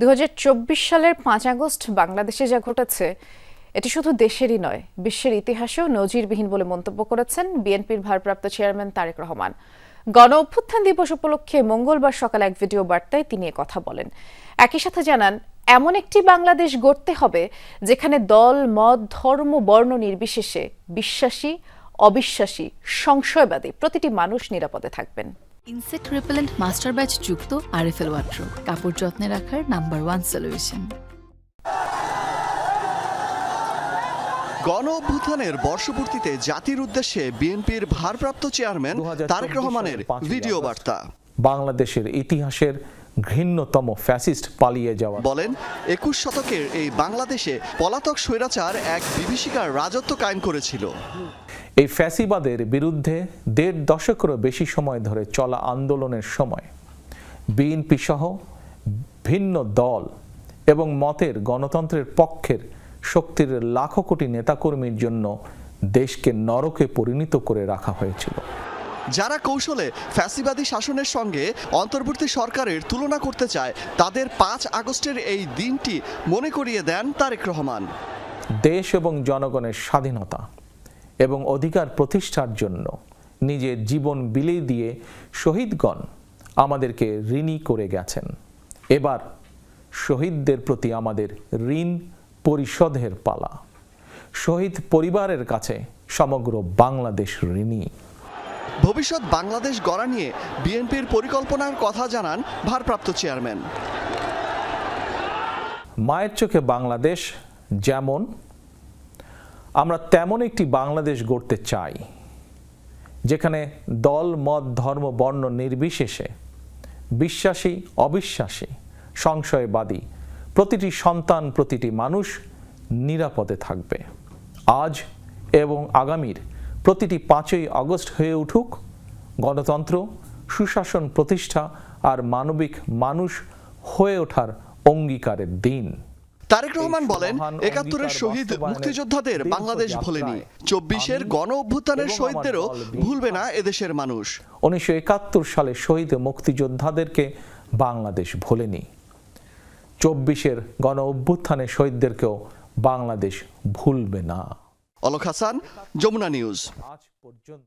দু সালের পাঁচ আগস্ট বাংলাদেশে যা ঘটেছে, এটি শুধু দেশেরই নয়, বিশ্বের ইতিহাসেও নজিরবিহীন বলে মন্তব্য করেছেন বিএনপির ভারপ্রাপ্ত চেয়ারম্যান তারেক রহমান। গণ অভ্যুত্থান দিবস উপলক্ষে মঙ্গলবার সকালে এক ভিডিও বার্তায় তিনি কথা বলেন। একই সাথে জানান, এমন একটি বাংলাদেশ গড়তে হবে যেখানে দল, মত, ধর্ম, বর্ণ নির্বিশেষে বিশ্বাসী অবিশ্বাসী সংশয়বাদী প্রতিটি মানুষ নিরাপদে থাকবেন। ইনসেক্ট রিপেলেন্ট মাস্টার ব্যাচ যুক্ত আরএফএল ওয়াট্রো কাপড় যত্নে রাখার নাম্বার ওয়ান সলিউশন গণ অভ্যুত্থানের বর্ষপূর্তিতে জাতির উদ্দেশ্যে বিএনপির ভারপ্রাপ্ত চেয়ারম্যান 2024 তারেক রহমানের ভিডিও বার্তা। বাংলাদেশের ইতিহাসের ঘৃণ্যতম ফ্যাসিস্ট পালিয়ে যাওয়া। বলেন একুশ শতকের এই বাংলাদেশে পলাতক স্বৈরাচার এক বিভীষিকার রাজত্ব কায়েম করেছিল। এই ফ্যাসিবাদের বিরুদ্ধে দেড় দশকেরও বেশি সময় ধরে চলা আন্দোলনের সময় বিএনপি সহ ভিন্ন দল এবং মতের গণতন্ত্রের পক্ষের শক্তির লাখো কোটি নেতাকর্মীর জন্য দেশকে নরকে পরিণত করে রাখা হয়েছিল। যারা কৌশলে ফ্যাসিবাদী শাসনের সঙ্গে অন্তর্বর্তী সরকারের তুলনা করতে চায় তাদের পাঁচ আগস্টের এই দিনটি মনে করিয়ে দেন তারেক রহমান। দেশ এবং জনগণের স্বাধীনতা। এবং অধিকার প্রতিষ্ঠার জন্য নিজের জীবন বিলিয়ে দিয়ে শহীদগণ আমাদেরকে ঋণী করে গেছেন। এবার শহীদদের প্রতি আমাদের ঋণ পরিশোধের পালা। শহীদ পরিবারের কাছে সমগ্র বাংলাদেশ ঋণী। ভবিষ্যৎ বাংলাদেশ গড়া নিয়ে বিএনপির পরিকল্পনার কথা জানান ভারপ্রাপ্ত চেয়ারম্যান। মায়ের চোখে বাংলাদেশ যেমন আমরা তেমন একটি বাংলাদেশ গড়তে চাই, যেখানে দল, মত, ধর্ম, বর্ণ নির্বিশেষে বিশ্বাসী, অবিশ্বাসী, সংশয়বাদী প্রতিটি সন্তান, প্রতিটি মানুষ নিরাপদে থাকবে। আজ এবং আগামীর প্রতিটি পাঁচই আগস্ট হয়ে উঠুক, গণতন্ত্র, সুশাসন প্রতিষ্ঠা আর মানবিক মানুষ হয়ে ওঠার অঙ্গীকারের দিন। তারেক রহমান বলেন একাত্তরের শহীদ মুক্তিযোদ্ধাদের বাংলাদেশ ভোলেনি। চব্বিশের গণ অভ্যুত্থানের শহীদদেরও ভুলবে না এদেশের মানুষ। উনিশশো একাত্তর সালে শহীদ মুক্তিযোদ্ধাদেরকে বাংলাদেশ ভোলেনি। চব্বিশের গণ অভ্যুত্থানের শহীদদেরকেও বাংলাদেশ ভুলবে না। অলক হাসান যমুনা নিউজ। আজ পর্যন্ত